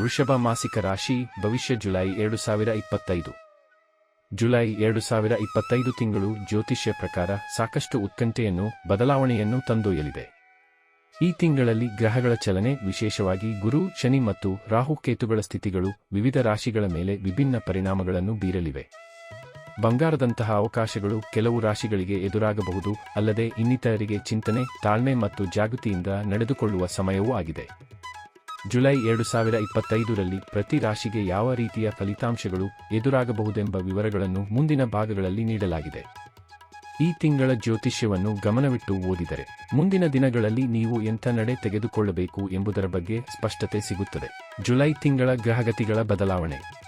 ವೃಷಭ ಮಾಸಿಕ ರಾಶಿ, ಭವಿಷ್ಯ ಜುಲೈ ಎರಡು ಸಾವಿರ ಇಪ್ಪತ್ತೈದು ಜುಲೈ ಎರಡು ಸಾವಿರ ಇಪ್ಪತ್ತೈದು ತಿಂಗಳು ಜ್ಯೋತಿಷ್ಯ ಪ್ರಕಾರ ಸಾಕಷ್ಟು ಉತ್ಕಂಠೆಯನ್ನು, ಬದಲಾವಣೆಯನ್ನು ತಂದೊಯ್ಯಲಿದೆ. ಈ ತಿಂಗಳಲ್ಲಿ ಗ್ರಹಗಳ ಚಲನೆ ವಿಶೇಷವಾಗಿ ಗುರು, ಶನಿ ಮತ್ತು ರಾಹುಕೇತುಗಳ ಸ್ಥಿತಿಗಳು ವಿವಿಧ ರಾಶಿಗಳ ಮೇಲೆ ವಿಭಿನ್ನ ಪರಿಣಾಮಗಳನ್ನು ಬೀರಲಿವೆ. ಬಂಗಾರದಂತಹ ಅವಕಾಶಗಳು ಕೆಲವು ರಾಶಿಗಳಿಗೆ ಎದುರಾಗಬಹುದು, ಅಲ್ಲದೆ ಇನ್ನಿತರರಿಗೆ ಚಿಂತನೆ, ತಾಳ್ಮೆ ಮತ್ತು ಜಾಗೃತಿಯಿಂದ ನಡೆದುಕೊಳ್ಳುವ ಸಮಯವೂ ಆಗಿದೆ. ಜುಲೈ ಎರಡು ಸಾವಿರ ಇಪ್ಪತ್ತೈದರಲ್ಲಿ ಪ್ರತಿ ರಾಶಿಗೆ ಯಾವ ರೀತಿಯ ಫಲಿತಾಂಶಗಳು ಎದುರಾಗಬಹುದೆಂಬ ವಿವರಗಳನ್ನು ಮುಂದಿನ ಭಾಗಗಳಲ್ಲಿ ನೀಡಲಾಗಿದೆ. ಈ ತಿಂಗಳ ಜ್ಯೋತಿಷ್ಯವನ್ನು ಗಮನವಿಟ್ಟು ಓದಿದರೆ ಮುಂದಿನ ದಿನಗಳಲ್ಲಿ ನೀವು ಎಂಥ ನಡೆ ತೆಗೆದುಕೊಳ್ಳಬೇಕು ಎಂಬುದರ ಬಗ್ಗೆ ಸ್ಪಷ್ಟತೆ ಸಿಗುತ್ತದೆ. ಜುಲೈ ತಿಂಗಳ ಗ್ರಹಗತಿಗಳ ಬದಲಾವಣೆ.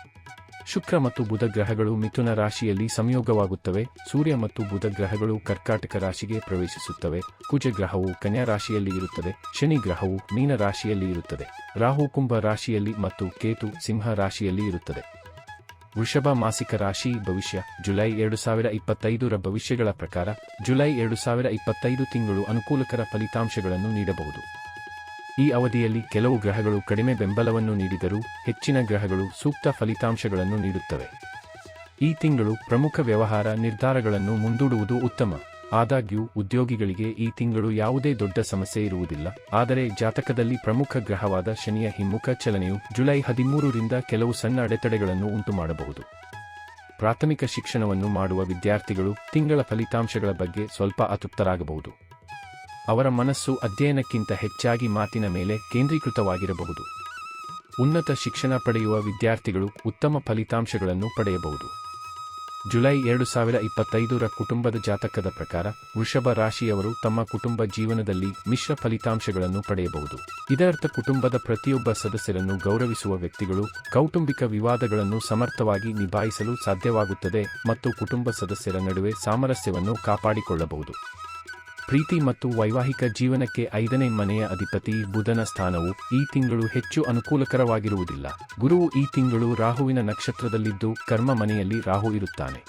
ಶುಕ್ರ ಮತ್ತು ಬುಧ ಗ್ರಹಗಳು ಮಿಥುನ ರಾಶಿಯಲ್ಲಿ ಸಂಯೋಗವಾಗುತ್ತವೆ. ಸೂರ್ಯ ಮತ್ತು ಬುಧ ಗ್ರಹಗಳು ಕರ್ಕಾಟಕ ರಾಶಿಗೆ ಪ್ರವೇಶಿಸುತ್ತವೆ. ಕುಜ ಗ್ರಹವು ಕನ್ಯಾ ರಾಶಿಯಲ್ಲಿ ಇರುತ್ತದೆ. ಶನಿ ಗ್ರಹವು ಮೀನ ರಾಶಿಯಲ್ಲಿ ಇರುತ್ತದೆ. ರಾಹು ಕುಂಭ ರಾಶಿಯಲ್ಲಿ ಮತ್ತು ಕೇತು ಸಿಂಹ ರಾಶಿಯಲ್ಲಿ ಇರುತ್ತದೆ. ವೃಷಭ ಮಾಸಿಕ ರಾಶಿ ಭವಿಷ್ಯ. ಜುಲೈ ಎರಡು ಸಾವಿರ ಇಪ್ಪತ್ತೈದರ ಭವಿಷ್ಯಗಳ ಪ್ರಕಾರ ಜುಲೈ ಎರಡು ಸಾವಿರ ಇಪ್ಪತ್ತೈದು ತಿಂಗಳು ಅನುಕೂಲಕರ ಫಲಿತಾಂಶಗಳನ್ನು ನೀಡಬಹುದು. ಈ ಅವಧಿಯಲ್ಲಿ ಕೆಲವು ಗ್ರಹಗಳು ಕಡಿಮೆ ಬೆಂಬಲವನ್ನು ನೀಡಿದರೂ ಹೆಚ್ಚಿನ ಗ್ರಹಗಳು ಸೂಕ್ತ ಫಲಿತಾಂಶಗಳನ್ನು ನೀಡುತ್ತವೆ. ಈ ತಿಂಗಳು ಪ್ರಮುಖ ವ್ಯವಹಾರ ನಿರ್ಧಾರಗಳನ್ನು ಮುಂದೂಡುವುದು ಉತ್ತಮ. ಆದಾಗ್ಯೂ, ಉದ್ಯೋಗಿಗಳಿಗೆ ಈ ತಿಂಗಳು ಯಾವುದೇ ದೊಡ್ಡ ಸಮಸ್ಯೆ ಇರುವುದಿಲ್ಲ. ಆದರೆ, ಜಾತಕದಲ್ಲಿ ಪ್ರಮುಖ ಗ್ರಹವಾದ ಶನಿಯ ಹಿಮ್ಮುಖ ಚಲನೆಯು ಜುಲೈ ಹದಿಮೂರರಿಂದ ಕೆಲವು ಸಣ್ಣ ಅಡೆತಡೆಗಳನ್ನು ಉಂಟುಮಾಡಬಹುದು. ಪ್ರಾಥಮಿಕ ಶಿಕ್ಷಣವನ್ನು ಮಾಡುವ ವಿದ್ಯಾರ್ಥಿಗಳು ತಿಂಗಳ ಫಲಿತಾಂಶಗಳ ಬಗ್ಗೆ ಸ್ವಲ್ಪ ಅತೃಪ್ತರಾಗಬಹುದು. ಅವರ ಮನಸ್ಸು ಅಧ್ಯಯನಕ್ಕಿಂತ ಹೆಚ್ಚಾಗಿ ಮಾತಿನ ಮೇಲೆ ಕೇಂದ್ರೀಕೃತವಾಗಿರಬಹುದು. ಉನ್ನತ ಶಿಕ್ಷಣ ಪಡೆಯುವ ವಿದ್ಯಾರ್ಥಿಗಳು ಉತ್ತಮ ಫಲಿತಾಂಶಗಳನ್ನು ಪಡೆಯಬಹುದು. ಜುಲೈ ಎರಡು ಸಾವಿರ ಇಪ್ಪತ್ತೈದರ ಕುಟುಂಬದ ಜಾತಕದ ಪ್ರಕಾರ ವೃಷಭ ರಾಶಿಯವರು ತಮ್ಮ ಕುಟುಂಬ ಜೀವನದಲ್ಲಿ ಮಿಶ್ರ ಫಲಿತಾಂಶಗಳನ್ನು ಪಡೆಯಬಹುದು. ಇದರರ್ಥ ಕುಟುಂಬದ ಪ್ರತಿಯೊಬ್ಬ ಸದಸ್ಯರನ್ನು ಗೌರವಿಸುವ ವ್ಯಕ್ತಿಗಳು ಕೌಟುಂಬಿಕ ವಿವಾದಗಳನ್ನು ಸಮರ್ಥವಾಗಿ ನಿಭಾಯಿಸಲು ಸಾಧ್ಯವಾಗುತ್ತದೆ ಮತ್ತು ಕುಟುಂಬ ಸದಸ್ಯರ ನಡುವೆ ಸಾಮರಸ್ಯವನ್ನು ಕಾಪಾಡಿಕೊಳ್ಳಬಹುದು. ಪ್ರೀತಿ ಮತ್ತು ವೈವಾಹಿಕ ಜೀವನಕ್ಕೆ ಐದನೇ ಮನೆಯ ಅಧಿಪತಿ ಬುಧನ ಸ್ಥಾನವು ಈ ತಿಂಗಳು ಹೆಚ್ಚು ಅನುಕೂಲಕರವಾಗಿರುವುದಿಲ್ಲ. ಗುರುವು ಈ ತಿಂಗಳು ರಾಹುವಿನ ನಕ್ಷತ್ರದಲ್ಲಿದ್ದು ಕರ್ಮ ಮನೆಯಲ್ಲಿ ರಾಹು ಇರುತ್ತಾನೆ.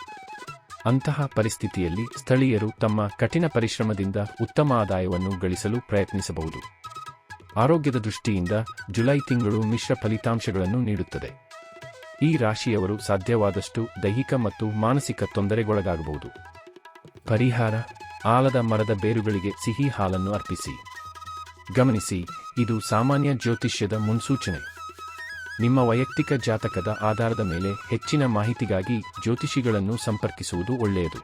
ಅಂತಹ ಪರಿಸ್ಥಿತಿಯಲ್ಲಿ ಸ್ಥಳೀಯರು ತಮ್ಮ ಕಠಿಣ ಪರಿಶ್ರಮದಿಂದ ಉತ್ತಮ ಆದಾಯವನ್ನು ಗಳಿಸಲು ಪ್ರಯತ್ನಿಸಬಹುದು. ಆರೋಗ್ಯದ ದೃಷ್ಟಿಯಿಂದ ಜುಲೈ ತಿಂಗಳು ಮಿಶ್ರ ಫಲಿತಾಂಶಗಳನ್ನು ನೀಡುತ್ತದೆ. ಈ ರಾಶಿಯವರು ಸಾಧ್ಯವಾದಷ್ಟು ದೈಹಿಕ ಮತ್ತು ಮಾನಸಿಕ ತೊಂದರೆಗೊಳಗಾಗಬಹುದು. ಪರಿಹಾರ ಆಲದ ಮರದ ಬೇರುಗಳಿಗೆ ಸಿಹಿ ಹಾಲನ್ನು ಅರ್ಪಿಸಿ. ಗಮನಿಸಿ, ಇದು ಸಾಮಾನ್ಯ ಜ್ಯೋತಿಷ್ಯದ ಮುನ್ಸೂಚನೆ. ನಿಮ್ಮ ವೈಯಕ್ತಿಕ ಜಾತಕದ ಆಧಾರದ ಮೇಲೆ ಹೆಚ್ಚಿನ ಮಾಹಿತಿಗಾಗಿ ಜ್ಯೋತಿಷಿಗಳನ್ನು ಸಂಪರ್ಕಿಸುವುದು ಒಳ್ಳೆಯದು.